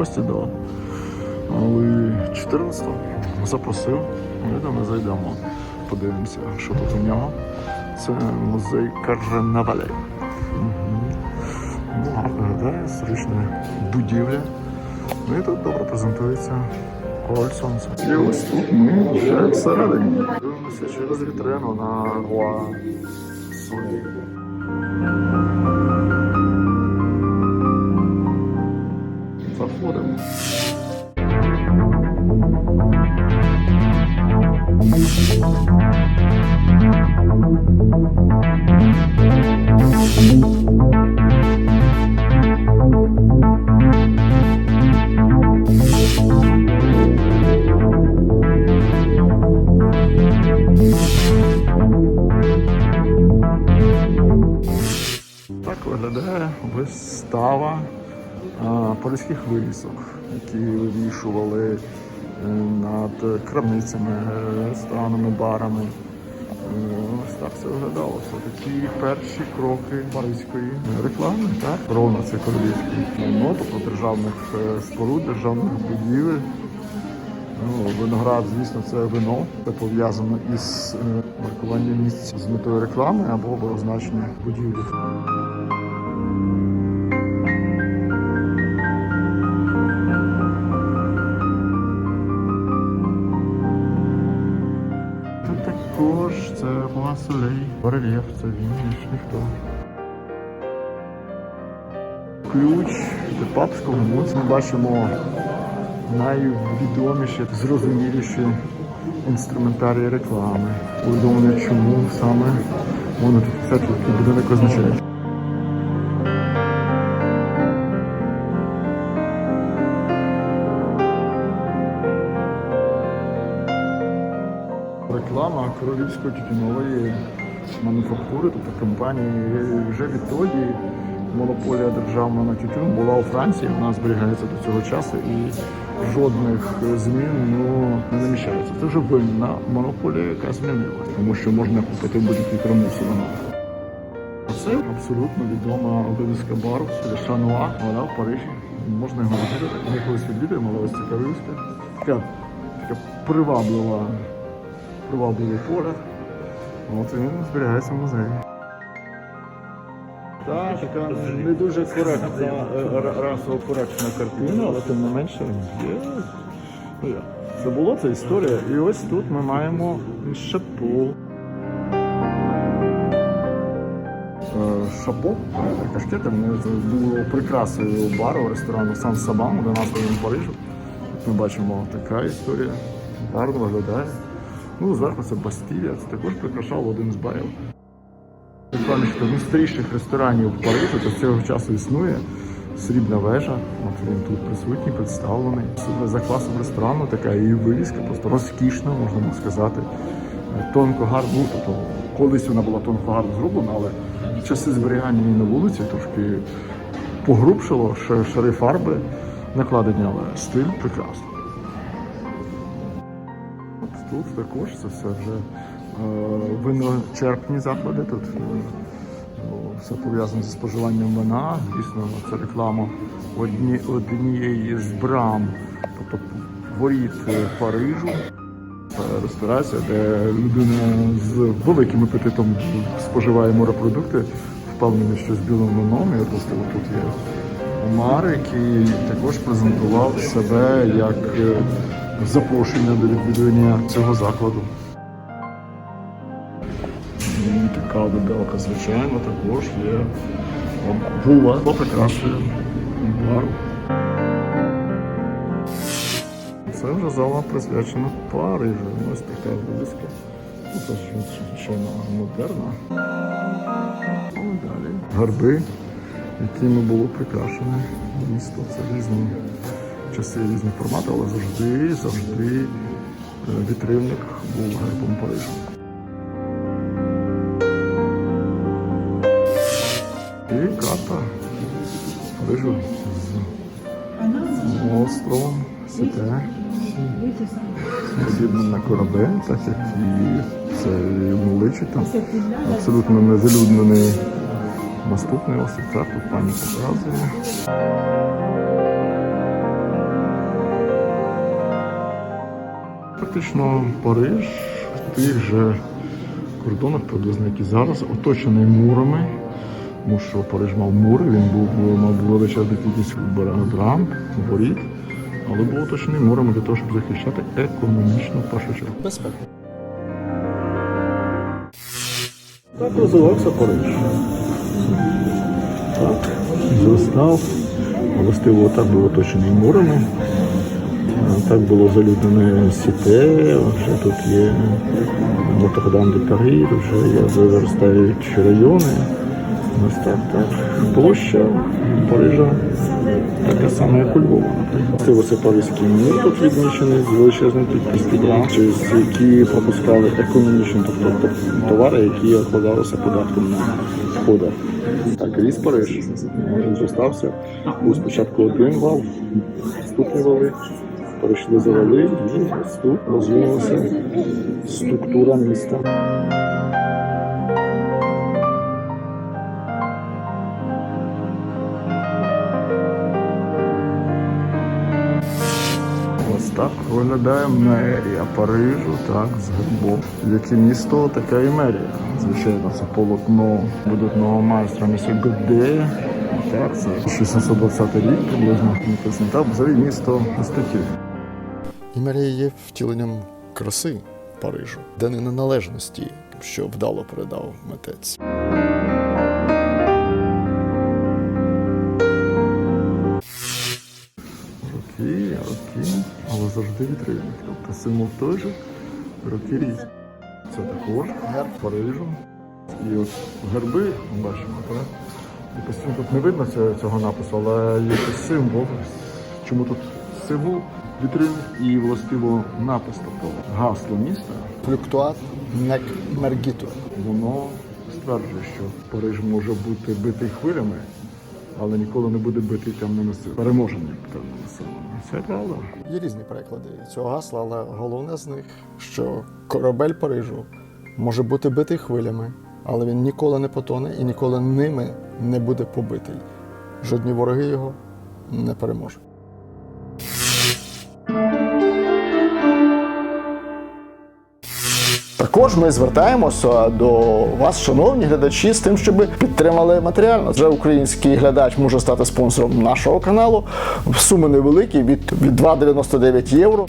гості до Луї 14 запросив. Ми ми зайдемо, подивимося, що тут у нього. Це музей Карнавале. Ну, гарно історична будівля. Ну і тут добре презентується король сонця. І ось тут ми вже всередині. Дивимося через вітрину на Руа Солі. Так виглядає вистава а, польських вивісок, які вивішували над крамницями, ресторанами, барами. Ось так це виглядало. Це такі перші кроки паризької реклами, так? Ровно це королівський. Ну, тобто державних е, споруд, державних будівель. Ну, виноград, звісно, це вино. Це пов'язано із е, маркуванням місць з метою реклами або обозначення будівлі. Також це Солей, барельєф, це він, ніж ніхто. Ключ до папського моцу ми бачимо найвідоміші, зрозуміліші інструментарії реклами. Повідомлення, чому саме воно тут це тут будинок означає. Реклама королівської тютюнової мануфактури, тобто компанії вже відтоді монополія державна на тютюн була у Франції, вона зберігається до цього часу і жодних змін ну, не наміщається. Це вже винна монополія, яка змінилася, тому що можна купити будь-якій крамниці вона. Це абсолютно відома вивіска бару Шануа, вона в Парижі. Можна його відвідати. Ми колись відвідуємо, але ось ця. Така, така приваблива, привабливий погляд. От він зберігається в музеї. Так, така не дуже коректна, е, расово коректна картина, але тим не менше є. Ну, Це було, це історія. І ось тут ми маємо шапу. Е, Шапо, е, кашкети, вони це було прикрасою бару, ресторану Сан Сабан, 11 в Парижу. Ми бачимо така історія. Гарно виглядає. Ну, зверху це Бастілія, це також прикрашав один з барів. Пам'ять найстаріших ресторанів в Парижі до цього часу існує. Срібна вежа, от він тут присутній, представлений. За класом ресторану така і вивіска, просто розкішна, можна сказати. Тонко гарно, ну, тобто колись вона була тонко гарно зроблена, але часи зберігання її на вулиці трошки погрубшило, шари фарби накладені, але стиль прекрасний. Тут також це все вже е, виночерпні заклади. Тут е, все пов'язане зі споживанням вина. Звісно, це реклама одні, однієї з брам, тобто воріт Парижу. Це ресторація, де людина з великим апетитом споживає морепродукти, впевнений, що з білим вином. І власне тут є Омар, який також презентував себе як е, запрошення до відвідування цього закладу. І така додалка, звичайно, також є була по прикрасою бару. Це вже зала присвячена Парижу. Ось така вивіска. Ну, Це ж звичайно модерна. Далі. Гарби, якими було прикрашене місто. Це різні часи, різні формати, але завжди, завжди е, вітрильник був гербом Парижа. І карта Парижу з островом Сіте. Подібно на корабель, так як і це личить там. Абсолютно незалюднений наступний острів. Тут пані показує. Фактично Париж в тих же кордонах, приблизно як і зараз, оточений мурами. Тому що Париж мав мури, він був мав величезну кількість брам, воріт, але був оточений мурами для того, щоб захищати економічну першу чергу. Безпека. Так розвивався Париж. Так, зростав. Властиво так був оточений мурами. Так було залюднене сіте, вже тут є Нотр-Дам де Парі, вже є виростають райони. Ось так, так. Площа Парижа така сама, як у Львова. Це оце Паризький мір тут відмічений з величезним брам, через які пропускали економічні тобто товари, які обкладалися податком на входах. Так, ріс Париж зростався. Спочатку один вал, наступні вали, перейшли за вали, і тут розвинулася структура міста. Так виглядає мерія Парижу, так, з гербом. Яке місто, така і мерія. Звичайно, це полотно видатного майстра Місі Беде. Так, це 1620 рік приблизно взагалі місто естетів. І Марія є втіленням краси Парижу, де не неналежності, що вдало передав митець. Роки, роки, але завжди вітрильник. Тобто символ той же, роки різні. Це також герб Парижу. І от герби бачимо, так? І постійно тут не видно цього, напису, але є символ. Чому тут символ вітрильник і властиво напис, тобто гасло міста, Флюктуат нек мергіту. воно стверджує, що Париж може бути битий хвилями, але ніколи не буде битий темними силами. Переможений темними силами. Це правда. Є різні переклади цього гасла, але головне з них, що корабель Парижу може бути битий хвилями, але він ніколи не потоне і ніколи ними не буде побитий. Жодні вороги його не переможуть. Також ми звертаємося до вас, шановні глядачі, з тим, щоб підтримали матеріально. Вже український глядач може стати спонсором нашого каналу. Суми невеликі від, від 2,99 євро.